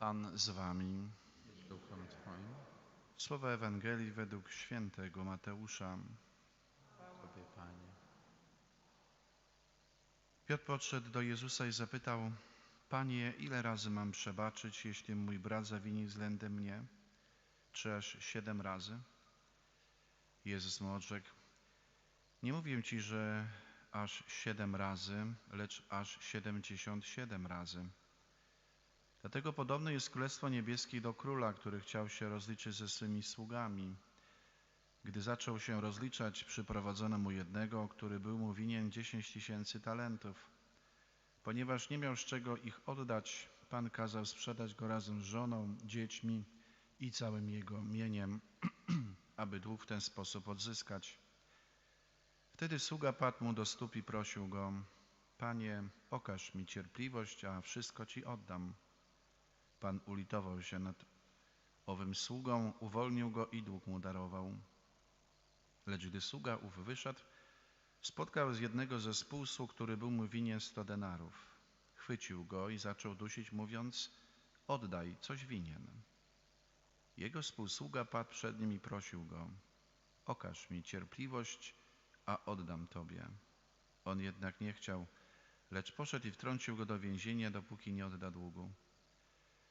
Pan z wami. Słowa Ewangelii według świętego Mateusza. Tobie, Panie. Piotr podszedł do Jezusa i zapytał, Panie, ile razy mam przebaczyć, jeśli mój brat zawini względem mnie? Czy aż siedem razy? Jezus mu odrzekł, nie mówię Ci, że aż siedem razy, lecz aż siedemdziesiąt siedem razy. Dlatego podobne jest Królestwo Niebieskie do króla, który chciał się rozliczyć ze swymi sługami. Gdy zaczął się rozliczać, przyprowadzono mu jednego, który był mu winien dziesięć tysięcy talentów. Ponieważ nie miał z czego ich oddać, Pan kazał sprzedać go razem z żoną, dziećmi i całym jego mieniem, aby dług w ten sposób odzyskać. Wtedy sługa padł mu do stóp i prosił go, Panie, okaż mi cierpliwość, a wszystko Ci oddam. Pan ulitował się nad owym sługą, uwolnił go i dług mu darował. Lecz gdy sługa ów wyszedł, spotkał z jednego ze spółsług, który był mu winien sto denarów. Chwycił go i zaczął dusić, mówiąc, oddaj, coś winien. Jego współsługa padł przed nim i prosił go, okaż mi cierpliwość, a oddam tobie. On jednak nie chciał, lecz poszedł i wtrącił go do więzienia, dopóki nie odda długu.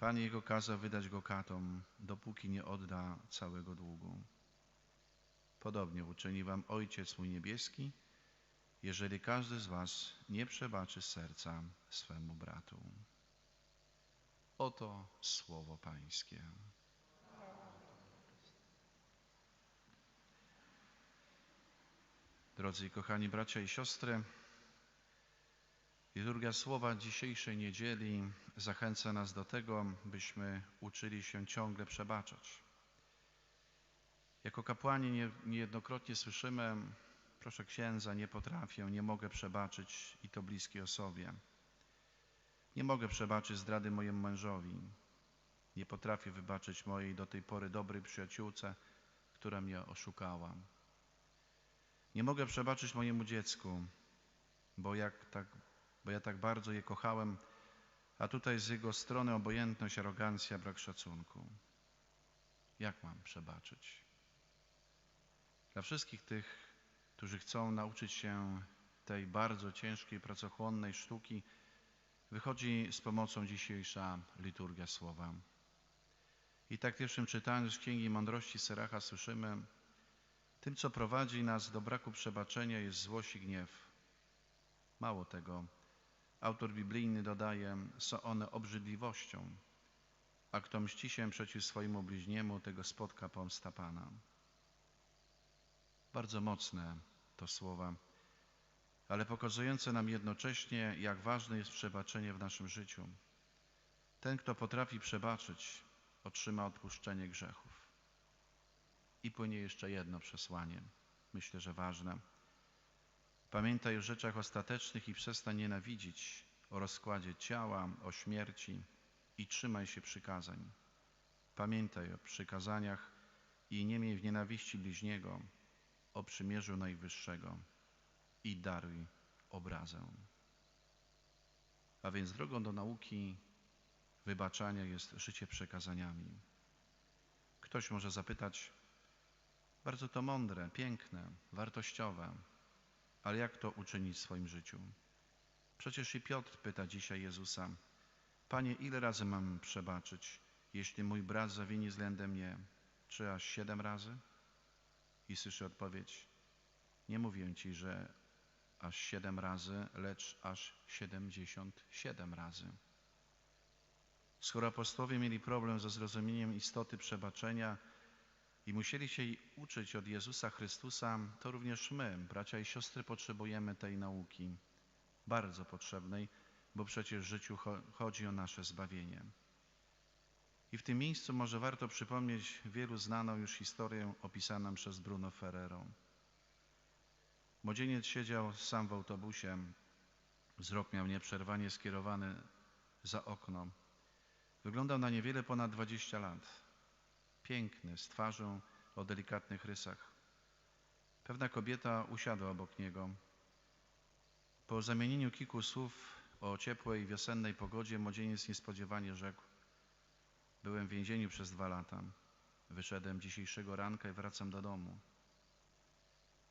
Pan jego kazał wydać go katom, dopóki nie odda całego długu. Podobnie uczyni wam Ojciec mój niebieski, jeżeli każdy z was nie przebaczy serca swemu bratu. Oto słowo Pańskie. Drodzy i kochani bracia i siostry, Liturgia słowa dzisiejszej niedzieli zachęca nas do tego, byśmy uczyli się ciągle przebaczać. Jako kapłani nie, niejednokrotnie słyszymy, proszę księdza, nie potrafię, nie mogę przebaczyć i to bliskiej osobie. Nie mogę przebaczyć zdrady mojemu mężowi. Nie potrafię wybaczyć mojej do tej pory dobrej przyjaciółce, która mnie oszukała. Nie mogę przebaczyć mojemu dziecku, bo jak tak bo ja tak bardzo je kochałem, a tutaj z jego strony obojętność, arogancja, brak szacunku. Jak mam przebaczyć? Dla wszystkich tych, którzy chcą nauczyć się tej bardzo ciężkiej, pracochłonnej sztuki, wychodzi z pomocą dzisiejsza liturgia słowa. I tak w pierwszym czytaniu z Księgi Mądrości Seracha słyszymy, tym, co prowadzi nas do braku przebaczenia, jest złość i gniew. Mało tego, Autor biblijny dodaje, są one obrzydliwością, a kto mści się przeciw swojemu bliźniemu, tego spotka pomsta Pana. Bardzo mocne to słowa, ale pokazujące nam jednocześnie, jak ważne jest przebaczenie w naszym życiu. Ten, kto potrafi przebaczyć, otrzyma odpuszczenie grzechów. I płynie jeszcze jedno przesłanie, myślę, że ważne – Pamiętaj o rzeczach ostatecznych i przestań nienawidzić, o rozkładzie ciała, o śmierci i trzymaj się przykazań. Pamiętaj o przykazaniach i nie miej w nienawiści bliźniego, o przymierzu Najwyższego i daruj obrazę. A więc drogą do nauki wybaczania jest życie przekazaniami. Ktoś może zapytać, bardzo to mądre, piękne, wartościowe, ale jak to uczynić w swoim życiu? Przecież i Piotr pyta dzisiaj Jezusa, Panie, ile razy mam przebaczyć, jeśli mój brat zawini względem mnie? Czy aż siedem razy? I słyszy odpowiedź, nie mówię Ci, że aż siedem razy, lecz aż siedemdziesiąt siedem razy. Skoro apostołowie mieli problem ze zrozumieniem istoty przebaczenia, i musieli się uczyć od Jezusa Chrystusa, to również my, bracia i siostry, potrzebujemy tej nauki, bardzo potrzebnej, bo przecież w życiu chodzi o nasze zbawienie. I w tym miejscu może warto przypomnieć wielu znaną już historię opisaną przez Bruno Ferrero. Młodzieniec siedział sam w autobusie. Wzrok miał nieprzerwanie skierowany za okno. Wyglądał na niewiele ponad 20 lat. Piękny, z twarzą o delikatnych rysach. Pewna kobieta usiadła obok niego. Po zamienieniu kilku słów o ciepłej wiosennej pogodzie młodzieniec niespodziewanie rzekł: Byłem w więzieniu przez dwa lata. Wyszedłem dzisiejszego ranka i wracam do domu.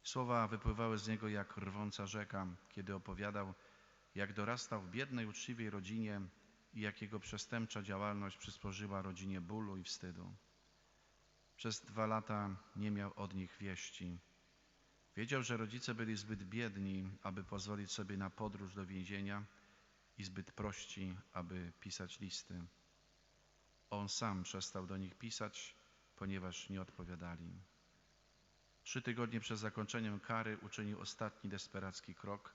Słowa wypływały z niego jak rwąca rzeka, kiedy opowiadał, jak dorastał w biednej, uczciwej rodzinie i jak jego przestępcza działalność przysporzyła rodzinie bólu i wstydu. Przez dwa lata nie miał od nich wieści. Wiedział, że rodzice byli zbyt biedni, aby pozwolić sobie na podróż do więzienia i zbyt prości, aby pisać listy. On sam przestał do nich pisać, ponieważ nie odpowiadali. Trzy tygodnie przed zakończeniem kary uczynił ostatni desperacki krok,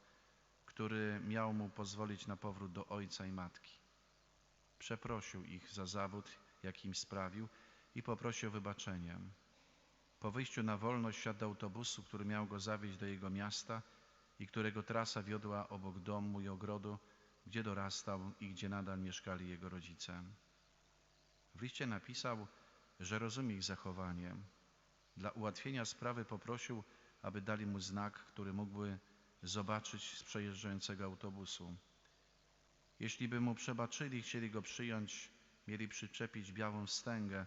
który miał mu pozwolić na powrót do ojca i matki. Przeprosił ich za zawód, jaki im sprawił i poprosił o wybaczenie. Po wyjściu na wolność wsiadł do autobusu, który miał go zawieźć do jego miasta i którego trasa wiodła obok domu i ogrodu, gdzie dorastał i gdzie nadal mieszkali jego rodzice. W liście napisał, że rozumie ich zachowanie. Dla ułatwienia sprawy poprosił, aby dali mu znak, który mógłby zobaczyć z przejeżdżającego autobusu. Jeśli by mu przebaczyli chcieli go przyjąć, mieli przyczepić białą wstęgę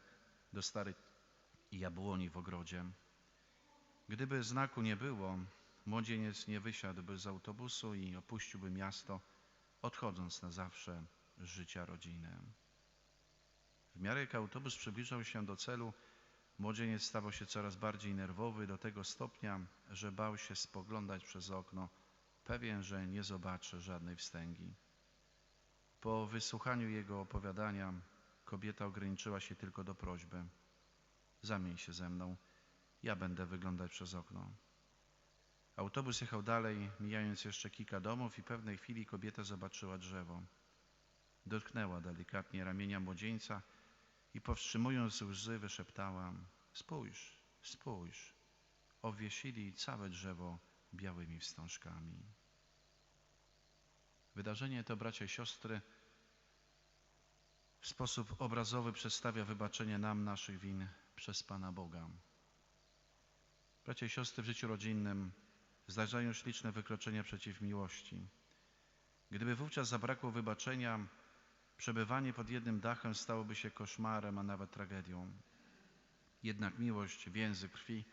do starej jabłoni w ogrodzie. Gdyby znaku nie było, młodzieniec nie wysiadłby z autobusu i opuściłby miasto, odchodząc na zawsze z życia rodziny. W miarę jak autobus przybliżał się do celu, młodzieniec stawał się coraz bardziej nerwowy do tego stopnia, że bał się spoglądać przez okno, pewien, że nie zobaczy żadnej wstęgi. Po wysłuchaniu jego opowiadania kobieta ograniczyła się tylko do prośby: Zamień się ze mną, ja będę wyglądać przez okno. Autobus jechał dalej, mijając jeszcze kilka domów, i pewnej chwili kobieta zobaczyła drzewo. Dotknęła delikatnie ramienia młodzieńca i powstrzymując łzy, wyszeptała: Spójrz, spójrz. Obwiesili całe drzewo białymi wstążkami. Wydarzenie to, bracia i siostry, w sposób obrazowy przedstawia wybaczenie nam naszych win przez Pana Boga. Bracia i siostry, w życiu rodzinnym zdarzają się liczne wykroczenia przeciw miłości. Gdyby wówczas zabrakło wybaczenia, przebywanie pod jednym dachem stałoby się koszmarem, a nawet tragedią. Jednak miłość, więzy krwi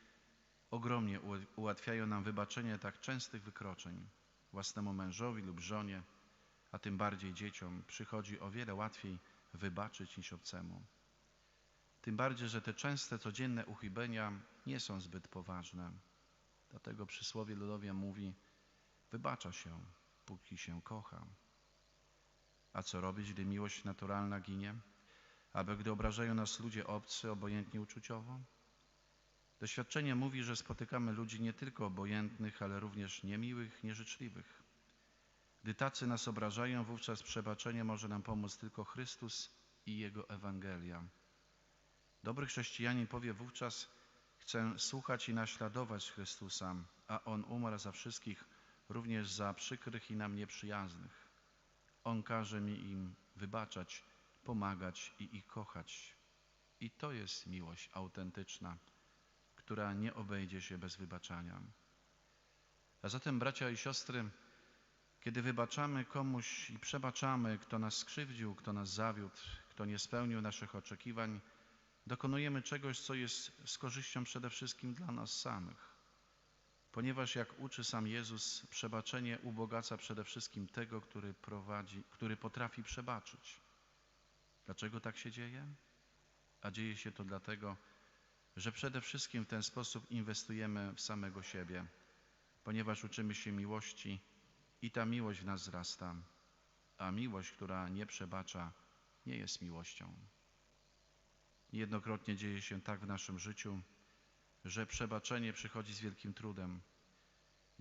ogromnie ułatwiają nam wybaczenie tak częstych wykroczeń. Własnemu mężowi lub żonie, a tym bardziej dzieciom, przychodzi o wiele łatwiej wybaczyć niż obcemu. Tym bardziej, że te częste, codzienne uchybienia nie są zbyt poważne. Dlatego przysłowie ludowie mówi: wybacza się, póki się kocha. A co robić, gdy miłość naturalna ginie? Aby gdy obrażają nas ludzie obcy, obojętnie uczuciowo? Doświadczenie mówi, że spotykamy ludzi nie tylko obojętnych, ale również niemiłych, nieżyczliwych. Gdy tacy nas obrażają, wówczas przebaczenie może nam pomóc tylko Chrystus i Jego Ewangelia. Dobry chrześcijanin powie wówczas: Chcę słuchać i naśladować Chrystusa, a On umarł za wszystkich, również za przykrych i nam nieprzyjaznych. On każe mi im wybaczać, pomagać i ich kochać. I to jest miłość autentyczna, która nie obejdzie się bez wybaczania. A zatem, bracia i siostry, kiedy wybaczamy komuś i przebaczamy, kto nas skrzywdził, kto nas zawiódł, kto nie spełnił naszych oczekiwań, dokonujemy czegoś, co jest z korzyścią przede wszystkim dla nas samych. Ponieważ, jak uczy sam Jezus, przebaczenie ubogaca przede wszystkim tego, który, prowadzi, który potrafi przebaczyć. Dlaczego tak się dzieje? A dzieje się to dlatego, że przede wszystkim w ten sposób inwestujemy w samego siebie, ponieważ uczymy się miłości i ta miłość w nas wzrasta, a miłość, która nie przebacza, nie jest miłością. Niejednokrotnie dzieje się tak w naszym życiu, że przebaczenie przychodzi z wielkim trudem.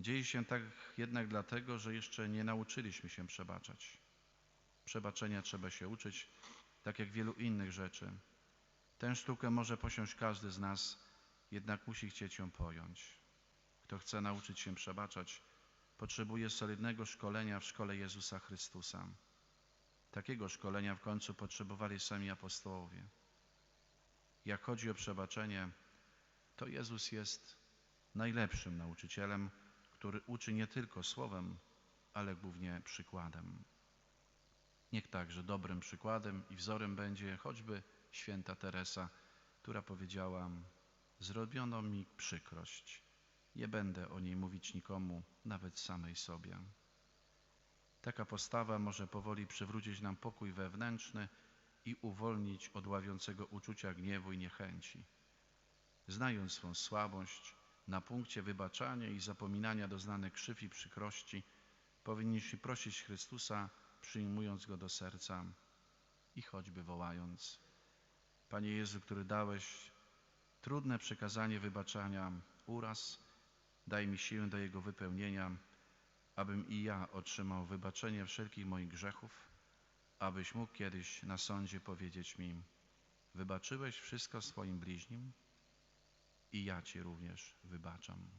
Dzieje się tak jednak dlatego, że jeszcze nie nauczyliśmy się przebaczać. Przebaczenia trzeba się uczyć tak jak wielu innych rzeczy. Tę sztukę może posiąść każdy z nas, jednak musi chcieć ją pojąć. Kto chce nauczyć się przebaczać, potrzebuje solidnego szkolenia w szkole Jezusa Chrystusa. Takiego szkolenia w końcu potrzebowali sami apostołowie. Jak chodzi o przebaczenie, to Jezus jest najlepszym nauczycielem, który uczy nie tylko słowem, ale głównie przykładem. Niech także dobrym przykładem i wzorem będzie choćby święta Teresa, która powiedziała: Zrobiono mi przykrość. Nie będę o niej mówić nikomu, nawet samej sobie. Taka postawa może powoli przywrócić nam pokój wewnętrzny i uwolnić od ławiącego uczucia gniewu i niechęci. Znając swą słabość, na punkcie wybaczania i zapominania doznanych krzyw i przykrości, powinniśmy prosić Chrystusa, przyjmując Go do serca i choćby wołając Panie Jezu, który dałeś trudne przekazanie wybaczania uraz, daj mi siłę do jego wypełnienia, abym i ja otrzymał wybaczenie wszelkich moich grzechów, abyś mógł kiedyś na sądzie powiedzieć mi, wybaczyłeś wszystko swoim bliźnim i ja Ci również wybaczam.